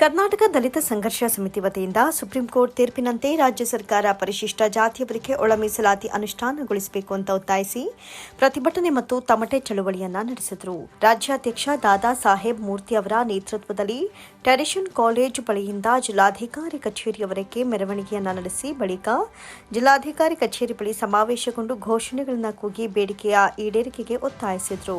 ಕರ್ನಾಟಕ ದಲಿತ ಸಂಘರ್ಷ ಸಮಿತಿ ವತಿಯಿಂದ ಸುಪ್ರೀಂ ಕೋರ್ಟ್ ತೀರ್ಪಿನಂತೆ ರಾಜ್ಯ ಸರ್ಕಾರ ಪರಿಶಿಷ್ಟ ಜಾತಿಯವರಿಗೆ ಒಳ ಮೀಸಲಾತಿ ಅನುಷ್ಠಾನಗೊಳಿಸಬೇಕು ಅಂತ ಒತ್ತಾಯಿಸಿ ಪ್ರತಿಭಟನೆ ಮತ್ತು ತಮಟೆ ಚಳುವಳಿಯನ್ನ ನಡೆಸಿದರು. ರಾಜ್ಯಾಧ್ಯಕ್ಷ ದಾದಾ ಸಾಹೇಬ್ ಮೂರ್ತಿ ಅವರ ನೇತೃತ್ವದಲ್ಲಿ ಟ್ರೆಡಿಷನ್ ಕಾಲೇಜು ಬಳಿಯಿಂದ ಜಿಲ್ಲಾಧಿಕಾರಿ ಕಚೇರಿಯವರೆಗೆ ಮೆರವಣಿಗೆಯನ್ನ ನಡೆಸಿ ಬಳಿಕ ಜಿಲ್ಲಾಧಿಕಾರಿ ಕಚೇರಿ ಬಳಿ ಸಮಾವೇಶಗೊಂಡು ಘೋಷಣೆಗಳನ್ನು ಕೂಗಿ ಬೇಡಿಕೆಯ ಈಡೇರಿಕೆಗೆ ಒತ್ತಾಯಿಸಿದರು.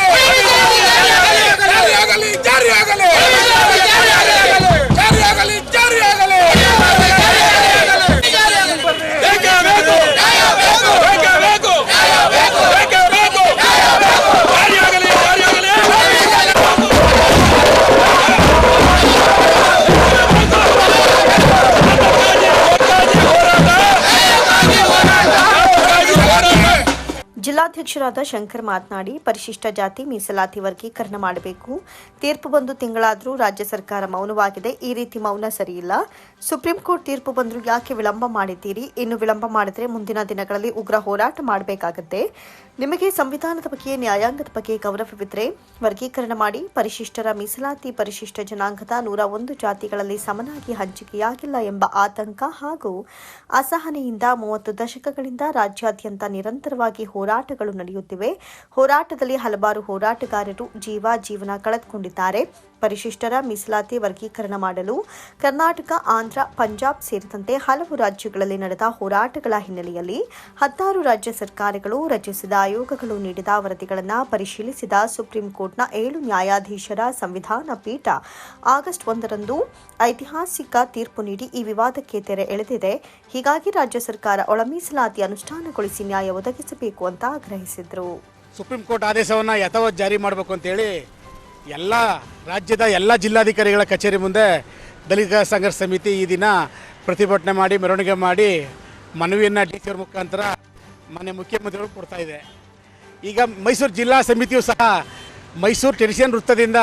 ಜಿಲ್ಲಾಧ್ಯಕ್ಷರಾದ ಶಂಕರ್ ಮಾತನಾಡಿ, ಪರಿಶಿಷ್ಟ ಜಾತಿ ಮೀಸಲಾತಿ ವರ್ಗೀಕರಣ ಮಾಡಬೇಕು. ತೀರ್ಪು ಬಂದು ತಿಂಗಳಾದರೂ ರಾಜ್ಯ ಸರ್ಕಾರ ಮೌನವಾಗಿದೆ. ಈ ರೀತಿ ಮೌನ ಸರಿಯಿಲ್ಲ. ಸುಪ್ರೀಂ ಕೋರ್ಟ್ ತೀರ್ಪು ಬಂದರೂ ಯಾಕೆ ವಿಳಂಬ ಮಾಡಿದ್ದೀರಿ? ಇನ್ನು ವಿಳಂಬ ಮಾಡಿದ್ರೆ ಮುಂದಿನ ದಿನಗಳಲ್ಲಿ ಉಗ್ರ ಹೋರಾಟ ಮಾಡಬೇಕಾಗುತ್ತೆ. ನಿಮಗೆ ಸಂವಿಧಾನದ ಬಗ್ಗೆ, ನ್ಯಾಯಾಂಗದ ಬಗ್ಗೆ ಗೌರವವಿದ್ರೆ ವರ್ಗೀಕರಣ ಮಾಡಿ, ಪರಿಶಿಷ್ಟರ ಮೀಸಲಾತಿ, ಪರಿಶಿಷ್ಟ ಜನಾಂಗದ ನೂರ ಒಂದು ಜಾತಿಗಳಲ್ಲಿ ಸಮನಾಗಿ ಹಂಚಿಕೆಯಾಗಿಲ್ಲ ಎಂಬ ಆತಂಕ ಹಾಗೂ ಅಸಹನೆಯಿಂದ ಮೂವತ್ತು ದಶಕಗಳಿಂದ ರಾಜ್ಯಾದ್ಯಂತ ನಿರಂತರವಾಗಿ ಹೋರಾಟಗಳು ನಡೆಯುತ್ತಿವೆ. ಹೋರಾಟದಲ್ಲಿ ಹಲವಾರು ಹೋರಾಟಗಾರರು ಜೀವ ಜೀವನ ಕಳೆದುಕೊಂಡಿದ್ದಾರೆ. ಪರಿಶಿಷ್ಟರ ಮೀಸಲಾತಿ ವರ್ಗೀಕರಣ ಮಾಡಲು ಕರ್ನಾಟಕ, ಆಂಧ್ರ, ಪಂಜಾಬ್ ಸೇರಿದಂತೆ ಹಲವು ರಾಜ್ಯಗಳಲ್ಲಿ ನಡೆದ ಹೋರಾಟಗಳ ಹಿನ್ನೆಲೆಯಲ್ಲಿ ಹತ್ತಾರು ರಾಜ್ಯ ಸರ್ಕಾರಗಳು ರಚಿಸಿದ ಆಯೋಗಗಳು ನೀಡಿದ ವರದಿಗಳನ್ನು ಪರಿಶೀಲಿಸಿದ ಸುಪ್ರೀಂ ಕೋರ್ಟ್ನ ಏಳು ನ್ಯಾಯಾಧೀಶರ ಸಂವಿಧಾನ ಪೀಠ ಆಗಸ್ಟ್ ಒಂದರಂದು ಐತಿಹಾಸಿಕ ತೀರ್ಪು ನೀಡಿ ಈ ವಿವಾದಕ್ಕೆ ತೆರೆ ಎಳೆದಿದೆ. ಹೀಗಾಗಿ ರಾಜ್ಯ ಸರ್ಕಾರ ಒಳ ಮೀಸಲಾತಿ ಅನುಷ್ಠಾನಗೊಳಿಸಿ ನ್ಯಾಯ ಒದಗಿಸಬೇಕು ಅಂತ ಆಗ್ರಹಿಸಿದರು. ಸುಪ್ರೀಂ ಕೋರ್ಟ್ ಆದೇಶವನ್ನು ಯಥಾವತ್ ಜಾರಿ ಮಾಡಬೇಕು ಅಂತೇಳಿ ಎಲ್ಲ ರಾಜ್ಯದ ಎಲ್ಲ ಜಿಲ್ಲಾಧಿಕಾರಿಗಳ ಕಚೇರಿ ಮುಂದೆ ದಲಿತ ಸಂಘರ್ಷ ಸಮಿತಿ ಈ ದಿನ ಪ್ರತಿಭಟನೆ ಮಾಡಿ, ಮೆರವಣಿಗೆ ಮಾಡಿ ಮನವಿಯನ್ನು ಡಿ ಸಿ ಅವ್ರ ಮುಖಾಂತರ ಮಾನ್ಯ ಮುಖ್ಯಮಂತ್ರಿಗಳು ಕೊಡ್ತಾ ಇದೆ. ಈಗ ಮೈಸೂರು ಜಿಲ್ಲಾ ಸಮಿತಿಯು ಸಹ ಮೈಸೂರು ಟೆಡಿಷನ್ ವೃತ್ತದಿಂದ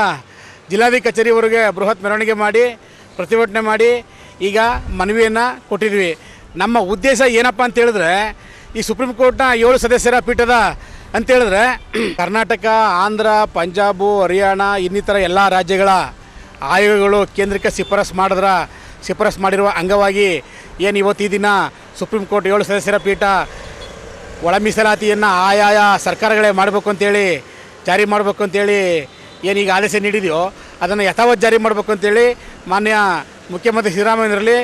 ಜಿಲ್ಲಾಧಿ ಕಚೇರಿವರೆಗೆ ಬೃಹತ್ ಮೆರವಣಿಗೆ ಮಾಡಿ, ಪ್ರತಿಭಟನೆ ಮಾಡಿ ಈಗ ಮನವಿಯನ್ನು ಕೊಟ್ಟಿದ್ವಿ. ನಮ್ಮ ಉದ್ದೇಶ ಏನಪ್ಪ ಅಂತ ಹೇಳಿದ್ರೆ ಈ ಸುಪ್ರೀಂ ಕೋರ್ಟ್ನ ಏಳು ಸದಸ್ಯರ ಪೀಠದ ಅಂತ ಹೇಳಿದ್ರೆ, ಕರ್ನಾಟಕ, ಆಂಧ್ರ, ಪಂಜಾಬು, ಹರಿಯಾಣ, ಇನ್ನಿತರ ಎಲ್ಲ ರಾಜ್ಯಗಳ ಆಯೋಗಗಳು ಕೇಂದ್ರಕ್ಕೆ ಶಿಫಾರಸ್ ಮಾಡಿದ್ರ, ಶಿಫಾರಸ್ ಮಾಡಿರುವ ಅಂಗವಾಗಿ ಏನು ಇವತ್ತು ಈ ದಿನ ಸುಪ್ರೀಂ ಕೋರ್ಟ್ ಏಳು ಸದಸ್ಯರ ಪೀಠ ಒಳ ಮೀಸಲಾತಿಯನ್ನು ಆಯಾಯ ಸರ್ಕಾರಗಳೇ ಮಾಡಬೇಕು ಅಂತೇಳಿ, ಜಾರಿ ಮಾಡಬೇಕು ಅಂತೇಳಿ ಏನೀಗ ಆದೇಶ ನೀಡಿದೆಯೋ, ಅದನ್ನು ಯಥಾವತ್ ಜಾರಿ ಮಾಡಬೇಕು ಅಂತೇಳಿ ಮಾನ್ಯ ಮುಖ್ಯಮಂತ್ರಿ ಸಿದ್ದರಾಮಯ್ಯರಲ್ಲಿ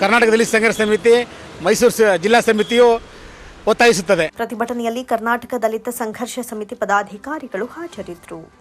ಕರ್ನಾಟಕದಲ್ಲಿ ಸಂಘರ್ಷ ಸಮಿತಿ, ಮೈಸೂರು ಜಿಲ್ಲಾ ಸಮಿತಿಯು ಒತ್ತಾಯಿಸುತ್ತದೆ. ಪ್ರತಿಭಟನೆಯಲ್ಲಿ ಕರ್ನಾಟಕ ದಲಿತ ಸಂಘರ್ಷ ಸಮಿತಿ ಪದಾಧಿಕಾರಿಗಳು ಹಾಜರಿದ್ದರು.